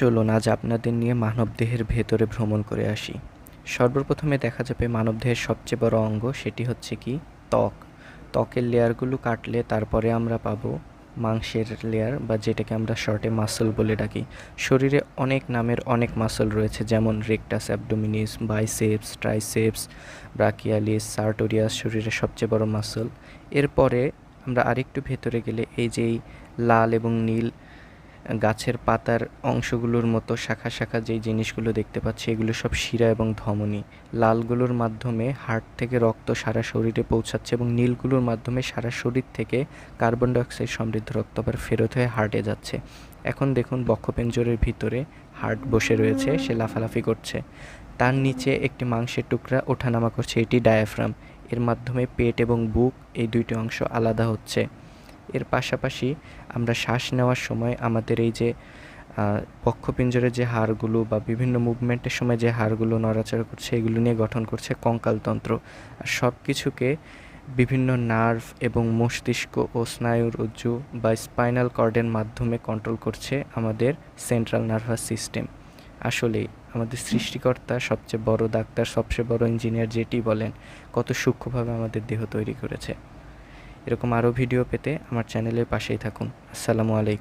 চলুন আজ আপনাদের নিয়ে মানবদেহের ভেতরে ভ্রমণ করে আসি। সর্বপ্রথমে দেখা যাবে মানবদেহের সবচেয়ে বড় অঙ্গ, সেটি হচ্ছে কি? ত্বক। ত্বকের লেয়ারগুলো কাটলে তারপরে আমরা পাবো মাংসের লেয়ার বা যেটাকে আমরা শর্টে মাসল বলে ডাকি। শরীরে অনেক নামের অনেক মাসল রয়েছে, যেমন rectus, abdominis, biceps, triceps, brachialis, sartorius শরীরের সবচেয়ে বড় মাসল। এরপরে আমরা আরেকটু ভেতরে গেলে এই যে লাল এবং নীল গাছের পাতার অংশগুলোর মতো শাখা শাখা যেই জিনিসগুলো দেখতে পাচ্ছি, এগুলো সব শিরা এবং ধমনী। লালগুলোর মাধ্যমে হার্ট থেকে রক্ত সারা শরীরে পৌঁছাচ্ছে এবং নীলগুলোর মাধ্যমে সারা শরীর থেকে কার্বন ডাইঅক্সাইড সমৃদ্ধ রক্ত আবার ফেরত হয়ে হার্টে যাচ্ছে। এখন দেখুন বক্ষপেঞ্জরের ভিতরে হার্ট বসে রয়েছে, সে লাফালাফি করছে। তার নিচে একটি মাংসের টুকরা ওঠানামা করছে, এটি ডায়াফ্রাম। এর মাধ্যমে পেট এবং বুক, এই দুইটি অংশ আলাদা হচ্ছে। এর পাশাপাশি আমরা শ্বাস নেওয়ার সময় আমাদের এই যে পক্ষপিঞ্জরের যে হাড়গুলো বা বিভিন্ন মুভমেন্টের সময় যে হাড়গুলো নড়াচড়া করছে এগুলো নিয়ে গঠন করছে কঙ্কালতন্ত্র। আর সব কিছুকে বিভিন্ন নার্ভ এবং মস্তিষ্ক ও স্নায়ুর উজ্জু বা স্পাইনাল কর্ডের মাধ্যমে কন্ট্রোল করছে আমাদের সেন্ট্রাল নার্ভাস সিস্টেম আসলেই আমাদের সৃষ্টিকর্তা সবচেয়ে বড় ডাক্তার, সবচেয়ে বড় ইঞ্জিনিয়ার যেটি বলেন, কত সূক্ষ্মভাবে আমাদের দেহ তৈরি করেছে। এরকম আরও ভিডিও পেতে আমার চ্যানেলের পাশেই থাকুন। আসসালামু আলাইকুম।